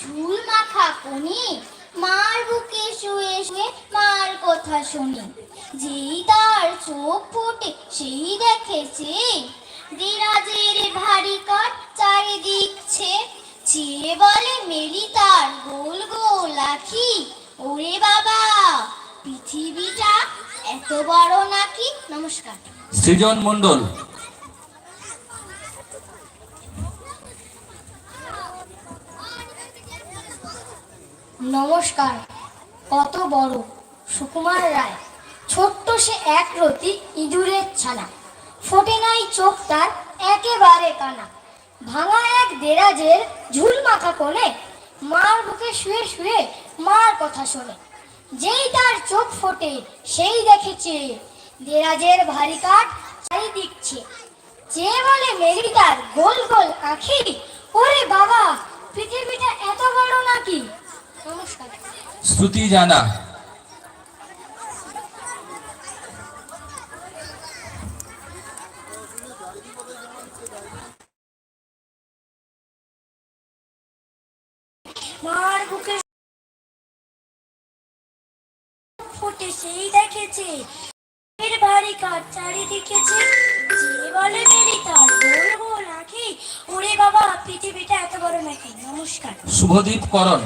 ঝুল মাখা কোনি, মার বুকে শুয়ে শুয়ে মার কথা শুনি। যেই তার চোখ ফুটে, সেই দেখেছে দিরাজের ভারী কাঠ চারিদিক ছে। চেয়ে বলে, মেরি তার গোল গোল আখি, ওরে বাবা, পৃথিবীটা এত বড় নাকি? নমস্কার। সৃজন মণ্ডল নমস্কার, কত বড় সুকুমার রায়। ছোট্ট সে এক রতি ইঁদুরের ছানা। ফোটে নাই চোখ তার একেবারে কানা। ভাঙা এক দেরাজের ঝুল মাখা কোণে মার বুকে শুয়ে শুয়ে মার কথা শোনে। যেই তার চোখ ফোটে, সেই দেখেছে দেরাজের ভারী কাঠ চারিদিক চেয়ে। বলে মেরি তার গোল গোল আখি ওরে বাবা পৃথিবীটা এত বড় নাকি নমস্কার শ্রুতি জানা। মার বুকে ফুটে সেই দেখেছে এর ভারী কাঠ চারিদিকেছে যে? বলে মেরি তার গোল গোল ওরে বাবা পৃথিবীটা এত বড় নাকি? নমস্কার। শুভদীপ করণ।